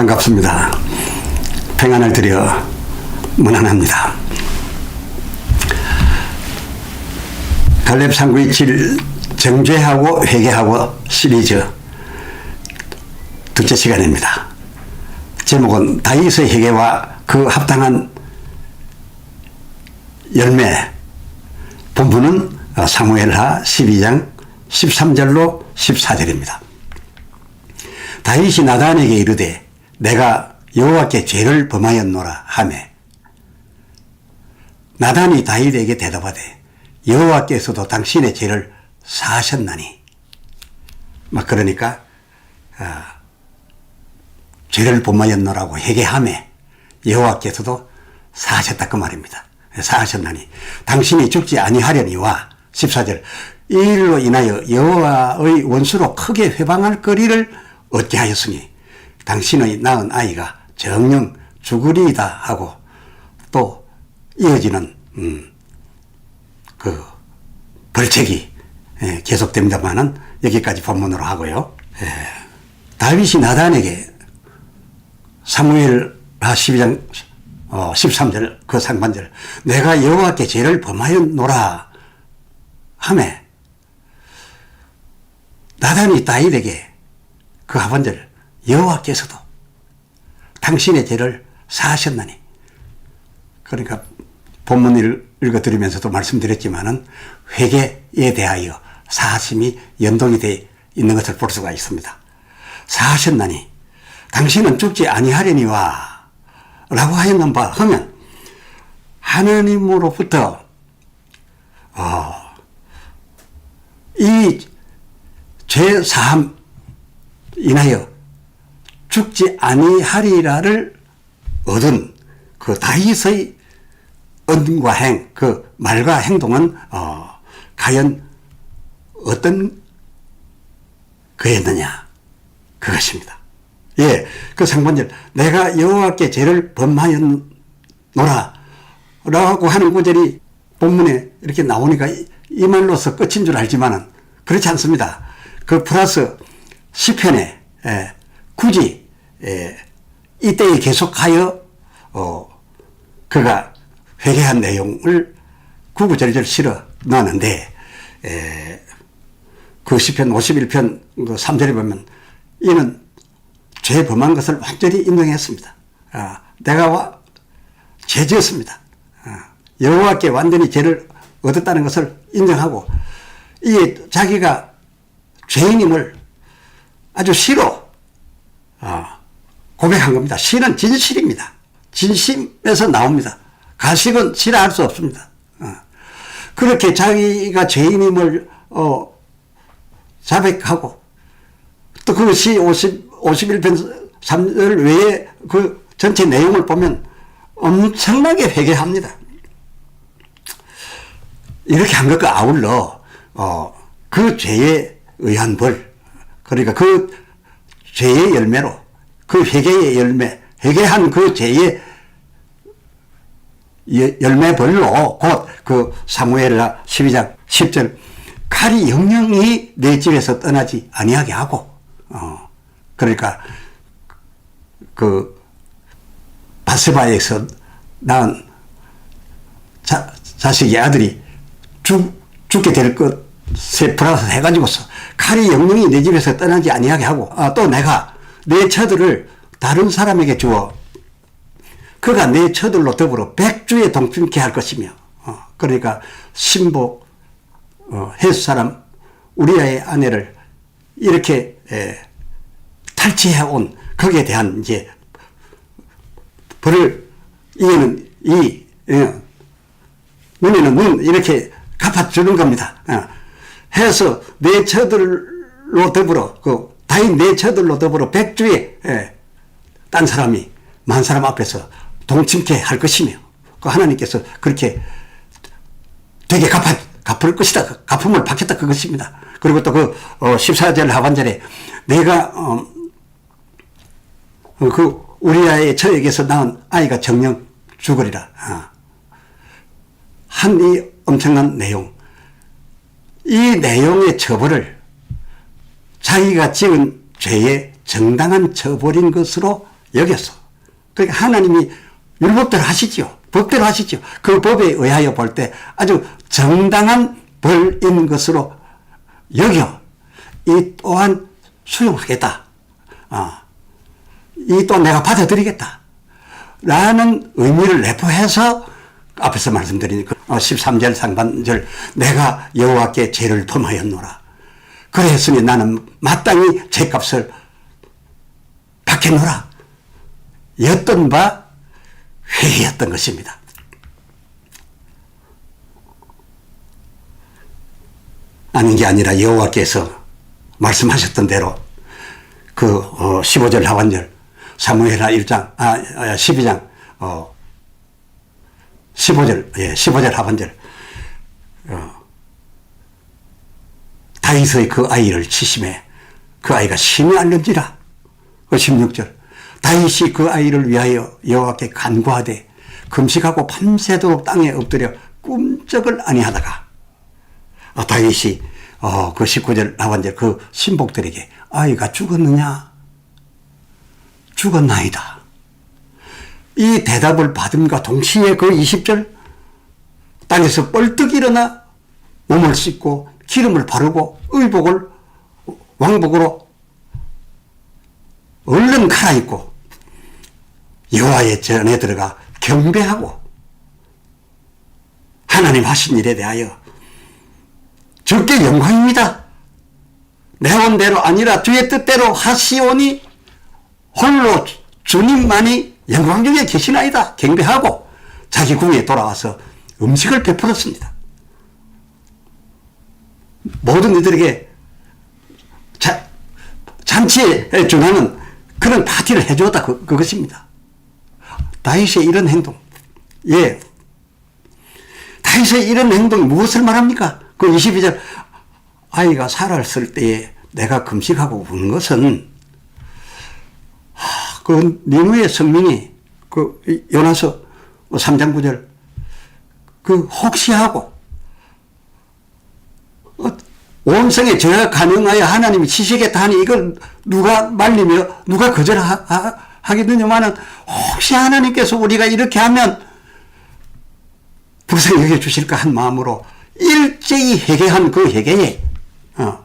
반갑습니다. 평안을 드려 문안합니다. 갈렙 상구의 질 정죄하고 회개하고 시리즈 둘째 시간입니다. 제목은 다윗의 회개와 그 합당한 열매 본문은 사무엘하 12장 13절로 14절입니다. 다윗이 나단에게 이르되 내가 여호와께 죄를 범하였노라 하매. 나단이 다윗에게 대답하되 여호와께서도 당신의 죄를 사하셨나니. 막 그러니까 아, 죄를 범하였노라고 회개하매 여호와께서도 사하셨다 그 말입니다. 사하셨나니. 당신이 죽지 아니하려니와 14절 이 일로 인하여 여호와의 원수로 크게 회방할 거리를 얻게 하였으니 당신의 낳은 아이가 정령 죽으리이다 하고 또 이어지는 음, 그 벌책이 예, 계속됩니다만은 여기까지 본문으로 하고요. 예, 다윗이 나단에게 사무엘 하 12장 어, 13절 그 상반절 내가 여호와께 죄를 범하였노라 하매 나단이 다윗에게 그 하반절 여호와께서도 당신의 죄를 사하셨나니 그러니까 본문을 읽어드리면서도 말씀드렸지만은 회개에 대하여 사하심이 연동이 되어 있는 것을 볼 수가 있습니다. 사하셨나니 당신은 죽지 아니하려니와 라고 하였는 바 하면 하나님으로부터 어, 이죄 사함 인하여 죽지 아니하리라를 얻은 그 다윗의 언과 행, 그 말과 행동은 어, 과연 어떤 그였느냐 그것입니다. 예, 그 상반절 내가 여호와께 죄를 범하였노라 라고 하는 구절이 본문에 이렇게 나오니까 이, 이 말로서 끝인 줄 알지만은 그렇지 않습니다. 그 플러스 시편에 예, 굳이 예, 이때에 계속하여 어, 그가 회개한 내용을 구구절절 실어 넣었는데 에, 그 시편 51편 그 3절에 보면 이는 죄 범한 것을 완전히 인정했습니다. 아, 내가 죄 지었습니다. 아, 여호와께 완전히 죄를 얻었다는 것을 인정하고 이 자기가 죄인임을 아주 시로 아, 고백한 겁니다. 시는 진실입니다. 진심에서 나옵니다. 가식은 싫어할 수 없습니다. 어. 그렇게 자기가 죄인임을 어, 자백하고 또 그것이 50, 51편 3절 외에 그 전체 내용을 보면 엄청나게 회개합니다. 이렇게 한 것과 아울러 어, 그 죄에 의한 벌 그러니까 그 죄의 열매로 그 회개의 열매 회개한 그 죄의 열매벌로 곧 그 사무엘라 12장 10절 칼이 영영이 내 집에서 떠나지 아니하게 하고 어 그러니까 그 바스바에서 낳은 자, 자식의 아들이 죽, 죽게 될 것에 플러스 해가지고서 칼이 영영이 내 집에서 떠나지 아니하게 하고 아, 또 내가 내 처들을 다른 사람에게 주어 그가 내 처들로 더불어 백주에 동침케 할 것이며 어, 그러니까 신복 어, 헬스 사람 우리아의 아내를 이렇게 에, 탈취해 온 거기에 대한 이제 벌을 이에는 이 어, 눈에는 눈 이렇게 갚아주는 겁니다. 어. 해서 내 처들로 더불어 그 다인 내 처들로 더불어 백주에 에, 딴 사람이 만 사람 앞에서 동침케 할 것이며 그 하나님께서 그렇게 되게 갚아, 갚을 것이다. 갚음을 받겠다. 그것입니다. 그리고 또 그, 어, 14절 하반절에 내가, 어, 그, 우리아의 저에게서 낳은 아이가 정령 죽으리라. 어. 한이 엄청난 내용. 이 내용의 처벌을 자기가 지은 죄의 정당한 처벌인 것으로 여겼어. 그러니까 하나님이 율법대로 하시지요. 법대로 하시죠. 그 법에 의하여 볼 때 아주 정당한 벌인 것으로 여겨. 이 또한 수용하겠다. 아, 이 또 내가 받아들이겠다. 라는 의미를 내포해서 앞에서 말씀드린 그 13절 상반절 내가 여호와께 죄를 범하였노라. 그랬으니 나는 마땅히 죄값을 받겠노라. 였던 바 회의였던 것입니다. 아닌 게 아니라 여호와께서 말씀하셨던 대로 그 어, 15절 하반절 사무엘하 1장 아 12장 어 15절 예 15절 하반절 어, 다윗의 그 아이를 치심해 그 아이가 심히 알는지라. 그 16절. 다윗이 그 아이를 위하여 여호와께 간구하되 금식하고 밤새도록 땅에 엎드려 꿈쩍을 아니하다가 어, 다윗이 어, 그 19절 하반절 그 신복들에게 아이가 죽었느냐? 죽었나이다. 이 대답을 받음과 동시에 그 20절 땅에서 뻘떡 일어나 몸을 씻고 기름을 바르고 의복을 왕복으로 얼른 갈아입고 여호와의 전에 들어가 경배하고 하나님 하신 일에 대하여 적게 영광입니다. 내 원대로 아니라 주의 뜻대로 하시오니 홀로 주님만이 영광 중에 계시나이다. 경배하고 자기 궁에 돌아와서 음식을 베풀었습니다. 모든 이들에게 자, 잔치에 준하는 그런 파티를 해주었다. 그, 그것입니다. 다윗의 이런 행동. 예. 다윗의 이런 행동이 무엇을 말합니까? 그 22절. 아이가 살았을 때에 내가 금식하고 우는 것은 하, 그 니누의 성민이 그 요나서 3장 9절 그 혹시하고 어, 온성에 저가 가능하여 하나님이 치시겠다 하니 이걸 누가 말리며 누가 거절하겠느냐마는 혹시 하나님께서 우리가 이렇게 하면 불쌍히 여겨 주실까 한 마음으로 일제히 회개한 그 회개에 어.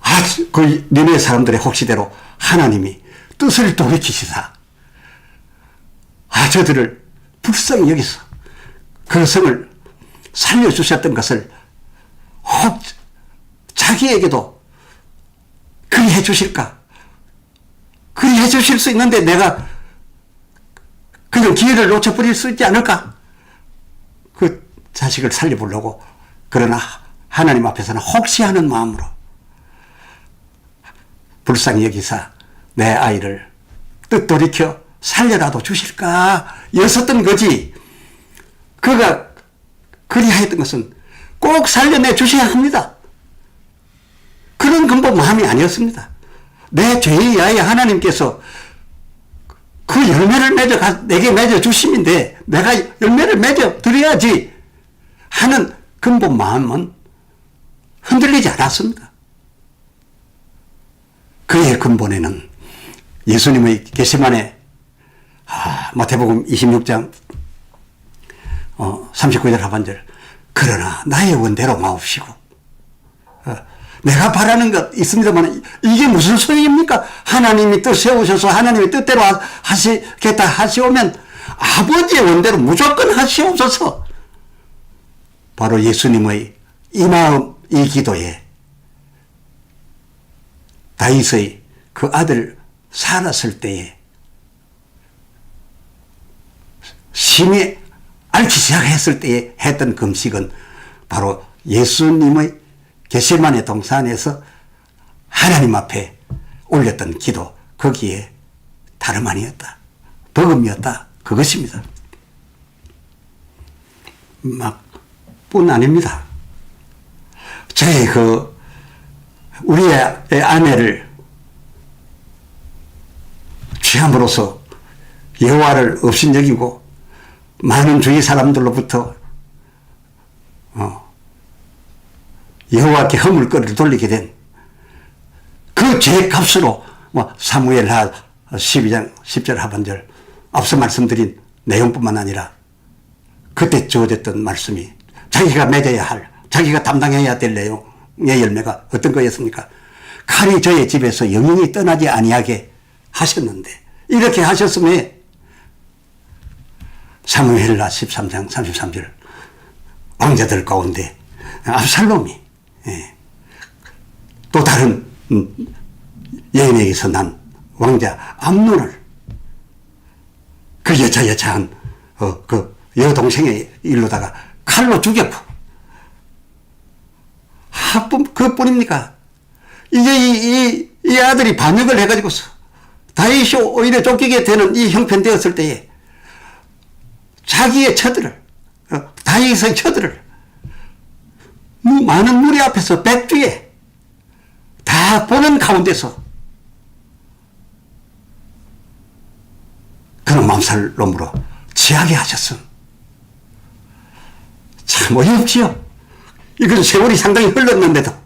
아, 그 니네 사람들의 혹시대로 하나님이 뜻을 돌이키시사 아 저들을 불쌍히 여기서 그 성을 살려주셨던 것을 혹 자기에게도 그리 해 주실까? 그리 해 주실 수 있는데 내가 그냥 기회를 놓쳐버릴 수 있지 않을까? 그 자식을 살려보려고 그러나 하나님 앞에서는 혹시 하는 마음으로 불쌍히 여기사 내 아이를 뜻 돌이켜 살려라도 주실까? 였었던 거지. 그가 그리하였던 것은 꼭 살려내 주셔야 합니다. 그런 근본 마음이 아니었습니다. 내 죄에 의하여 하나님께서 그 열매를 맺어 내게 맺어 주심인데 내가 열매를 맺어 드려야지 하는 근본 마음은 흔들리지 않았습니다. 그의 근본에는 예수님의 게시만에 아, 마태복음 26장 어, 39절 하반절. 그러나 나의 원대로 마옵시고. 어, 내가 바라는 것 있습니다만 이게 무슨 소용입니까? 하나님이 뜻 세우셔서 하나님의 뜻대로 하시겠다 하시오면 아버지의 원대로 무조건 하시옵소서. 바로 예수님의 이 마음 이 기도에 다윗의 그 아들 살았을 때에 심히 시작했을 때에 했던 금식은 바로 예수님의 게실만의 동산에서 하나님 앞에 올렸던 기도 거기에 다름 아니었다. 버금이었다. 그것입니다. 막 뿐 아닙니다. 제그 우리의 아내를 취함으로써 여호와를 업신여기고 많은 주위 사람들로부터 어, 여호와께 허물거리를 돌리게 된그제 값으로 뭐 사무엘 하 12장 10절 하반절 앞서 말씀드린 내용뿐만 아니라 그때 주어졌던 말씀이 자기가 맺어야 할 자기가 담당해야 될 내용의 열매가 어떤 거였습니까? 칼이 저의 집에서 영영이 떠나지 아니하게 하셨는데 이렇게 하셨음에 사무엘라 13장 33절. 왕자들 가운데. 압살롬이 예, 또 다른 음, 여인에게서 난 왕자 암논을 그 여차 여차한 어, 그 여동생의 일로다가 칼로 죽였고. 하뿐 그뿐입니까? 이제 이, 이, 이 아들이 반역을 해가지고서 다윗이 오히려 쫓기게 되는 이 형편 되었을 때에 자기의 처들을 어, 다윗의 처들을 뭐 많은 무리 앞에서 백주에 다 보는 가운데서 그런 맘살 놈으로 지하게 하셨음. 참 어이없지요. 이건 세월이 상당히 흘렀는데도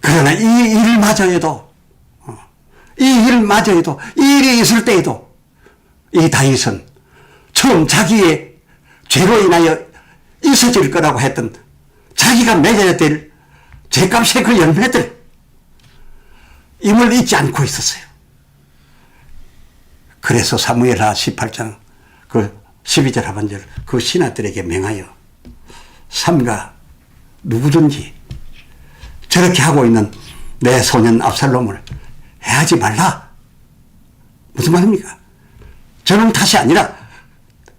그러나 이 일마저에도 어, 이 일마저에도 이 일이 있을 때에도 이 다윗은 처음 자기의 죄로 인하여 있어질 거라고 했던 자기가 맺어야 될 죄값의 그 열매들 임을 잊지 않고 있었어요. 그래서 사무엘하 18장 그 12절 하반절 그 신하들에게 명하여 삼가 누구든지 저렇게 하고 있는 내 소년 압살롬을 해하지 말라. 무슨 말입니까? 저는 탓이 아니라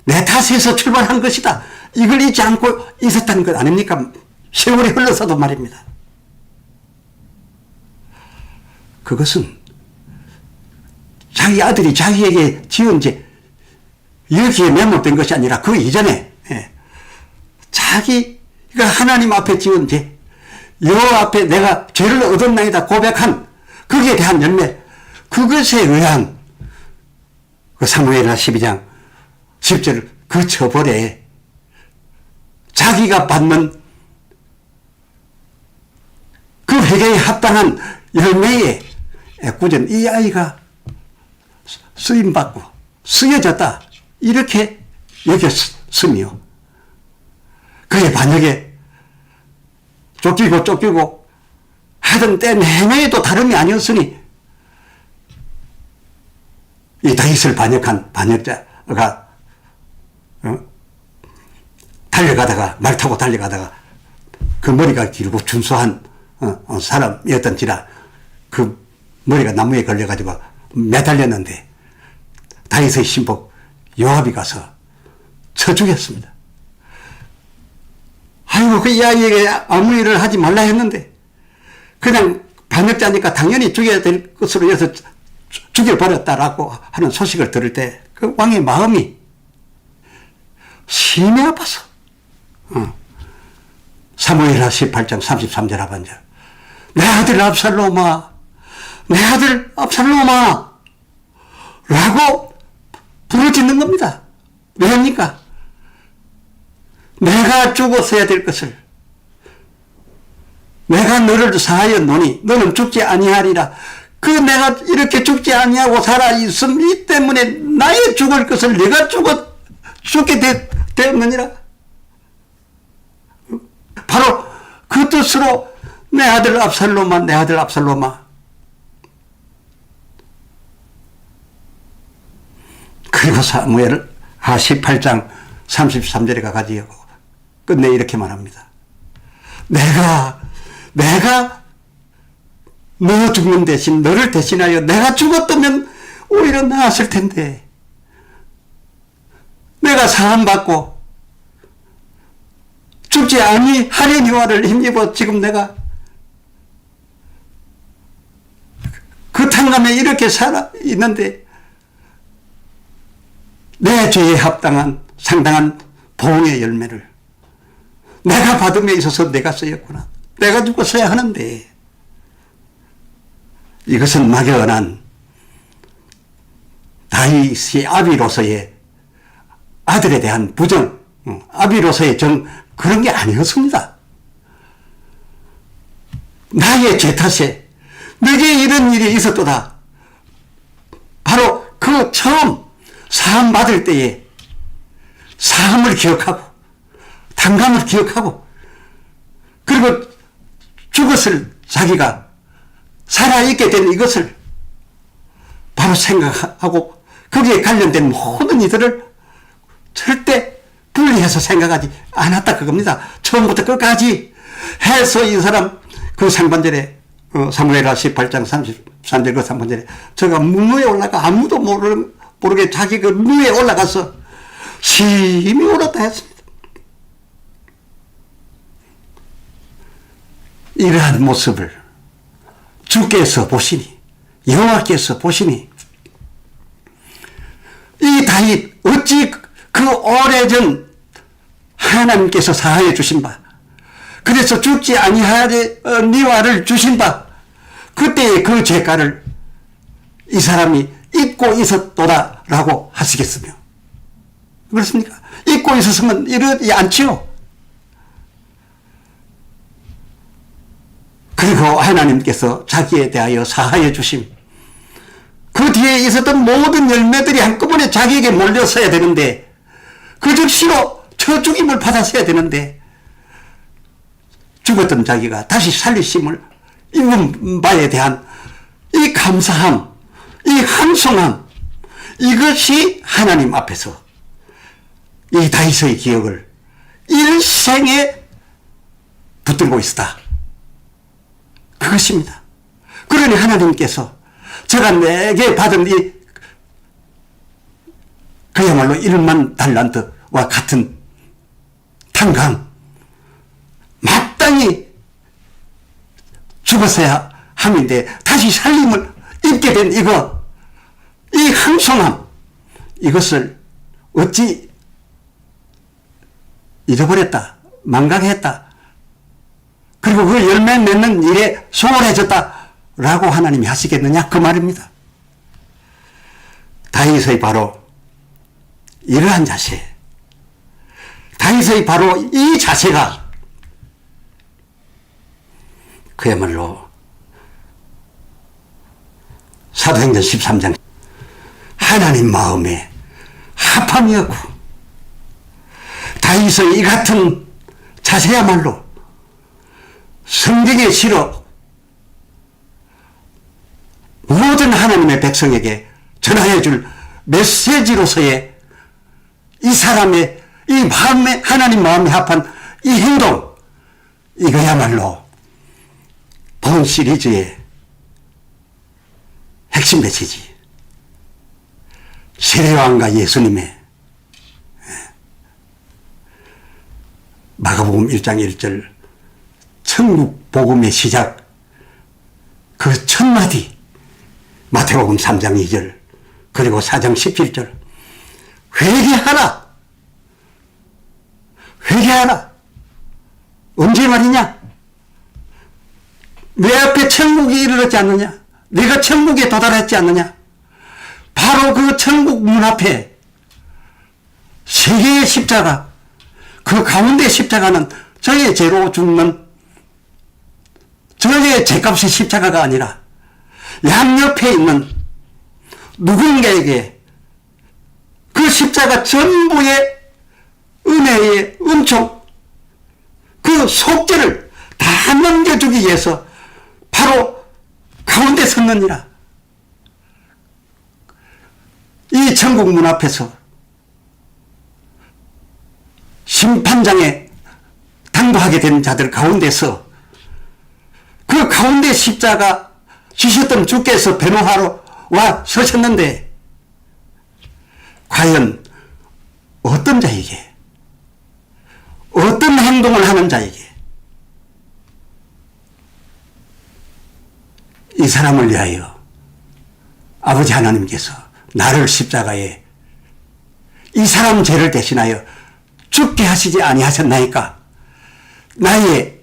내 탓에서 출발한 것이다. 이걸 잊지 않고 있었다는 것 아닙니까? 세월이 흘러서도 말입니다. 그것은 자기 아들이 자기에게 지은 죄, 여기에 메모된 것이 아니라 그 이전에, 예. 자기가 하나님 앞에 지은 죄, 여호와 앞에 내가 죄를 얻었나이다 고백한 거기에 대한 열매, 그것에 의한 그 사무엘하 12장 10절 그 처벌에 자기가 받는 그 회개에 합당한 열매에 애꿎은 이 아이가 쓰임받고 쓰여졌다. 이렇게 여겼으며 그의 반역에 쫓기고 쫓기고 하던 때 내내에도 다름이 아니었으니 이 다윗을 반역한 반역자가 어? 달려가다가 말 타고 달려가다가 그 머리가 길고 준수한 어, 어, 사람이었던지라 그 머리가 나무에 걸려가지고 매달렸는데 다윗의 신복 요압이 가서 쳐 죽였습니다. 아이고 그 이아이에게 아무 일을 하지 말라 했는데 그냥 반역자니까 당연히 죽여야 될 것으로 해서 죽여버렸다라고 하는 소식을 들을 때 그 왕의 마음이 심히 아파서 어. 사무엘하 18장 33절 하반절 내 아들 압살롬아 내 아들 압살롬아 라고 부르짖는 겁니다. 왜합니까? 내가 죽었어야 될 것을 내가 너를 사하여 노니 너는 죽지 아니하리라. 그 내가 이렇게 죽지 아니하고 살아 있음 이 때문에 나의 죽을 것을 내가 죽었 죽게 되, 되었느니라. 바로 그 뜻으로 내 아들 압살롬아 내 아들 압살롬아 그리고 사무엘 하 18장 33절에 가가지고 끝내 이렇게 말합니다. 내가 내가 너 죽는 대신 너를 대신하여 내가 죽었다면 오히려 나았을 텐데 내가 사함받고 죽지 아니하려니와를 힘입어 지금 내가 그 탕감에 이렇게 살아 있는데 내 죄에 합당한 상당한 보응의 열매를 내가 받음에 있어서 내가 쓰였구나. 내가 죽었어야 하는데 이것은 막연한 다윗의 아비로서의 아들에 대한 부정, 어, 아비로서의 정 그런 게 아니었습니다. 나의 죄 탓에 내게 이런 일이 있었도다. 바로 그 처음 사함 받을 때에 사함을 기억하고 당감을 기억하고 그리고 죽었을 자기가 살아있게 된 이것을 바로 생각하고 거기에 관련된 모든 이들을 절대 분리해서 생각하지 않았다 그겁니다. 처음부터 끝까지 해서 이 사람 그 상반절에 어, 사무엘하 18장 33절 그 상반절에 저가 문무에 올라가 아무도 모르, 모르게 자기 그 무에 올라가서 심히 울었다 했습니다. 이러한 모습을 주께서 보시니 여호와께서 보시니 이 다윗 어찌 그 오래전 하나님께서 사하여 주신 바 그래서 죽지 아니하되 어, 니와를 주신 바 그때의 그 죄가를 이 사람이 잊고 있었도다라고 하시겠으며 그렇습니까? 잊고 있었으면 이러지 않지요. 그리고 하나님께서 자기에 대하여 사하여 주심. 그 뒤에 있었던 모든 열매들이 한꺼번에 자기에게 몰려서야 되는데 그 즉시로 저 죽임을 받았어야 되는데 죽었던 자기가 다시 살리심을 입은 바에 대한 이 감사함, 이 한송함 이것이 하나님 앞에서 이 다윗의 기억을 일생에 붙들고 있었다. 그것입니다. 그러니 하나님께서 제가 내게 받은 이 그야말로 1만 달란트와 같은 탄강. 마땅히 죽었어야 함인데 다시 살림을 입게 된 이거 이 항송함 이것을 어찌 잊어버렸다 망각했다 그리고 그 열매 맺는 일에 소홀해졌다 라고 하나님이 하시겠느냐? 그 말입니다. 다윗의 바로 이러한 자세. 다윗의 바로 이 자세가 그야말로 사도행전 13장 하나님 마음에 합함이었고 다윗의 이 같은 자세야말로 성경에 실어 모든 하나님의 백성에게 전하여 줄 메시지로서의 이 사람의 이 마음에 하나님 마음에 합한 이 행동 이거야말로 본 시리즈의 핵심 메시지 세례왕과 예수님의 예. 마가복음 1장 1절 천국 복음의 시작 그 첫 마디 마태복음 3장 2절 그리고 4장 17절 회개하라 회개하라 언제 말이냐? 내 앞에 천국이 이르렀지 않느냐? 내가 천국에 도달했지 않느냐? 바로 그 천국 문 앞에 세 개의 십자가 그 가운데 십자가는 저의 죄로 죽는 저의 죄값의 십자가가 아니라 양옆에 있는 누군가에게 그 십자가 전부의 은혜의 은총 그 속죄를 다 넘겨주기 위해서 바로 가운데 섰느니라. 이 천국 문 앞에서 심판장에 당도하게 된 자들 가운데서 그 가운데 십자가 주셨던 주께서 변호하러 와 서셨는데 과연 어떤 자에게 어떤 행동을 하는 자에게 이 사람을 위하여 아버지 하나님께서 나를 십자가에 이 사람 죄를 대신하여 죽게 하시지 아니하셨나이까? 나의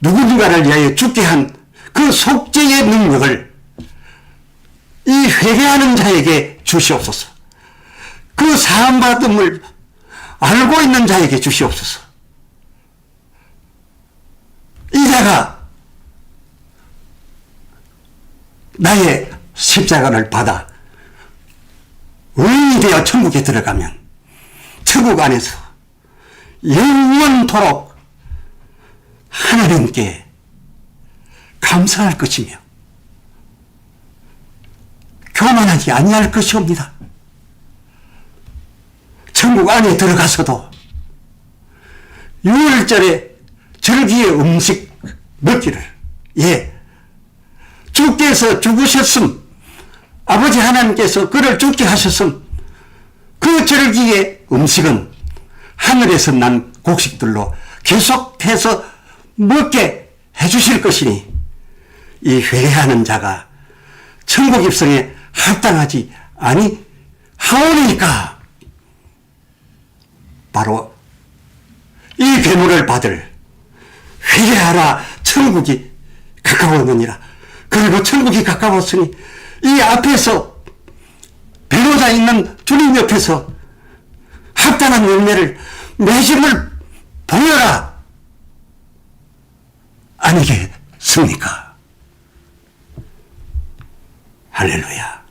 누군가를 위하여 죽게 한 그 속죄의 능력을 이 회개하는 자에게 주시옵소서. 그 사함받음을 알고 있는 자에게 주시옵소서. 이 자가 나의 십자가를 받아 의인이 되어 천국에 들어가면 천국 안에서 영원토록 하나님께 감사할 것이며 교만하지 아니할 것이옵니다. 천국 안에 들어가서도 유월절에 절기의 음식 먹기를 예 주께서 죽으셨음 아버지 하나님께서 그를 죽게 하셨음 그 절기의 음식은 하늘에서 난 곡식들로 계속해서 먹게 해주실 것이니 이 회개하는 자가 천국 입성에 합당하지 아니 하오니까. 바로 이 괴물을 받을 회개하라 천국이 가까웠느니라. 그리고 천국이 가까웠으니 이 앞에서 변호자 있는 주님 옆에서 합당한 열매를 맺음을 보여라. 아니겠습니까? 할렐루야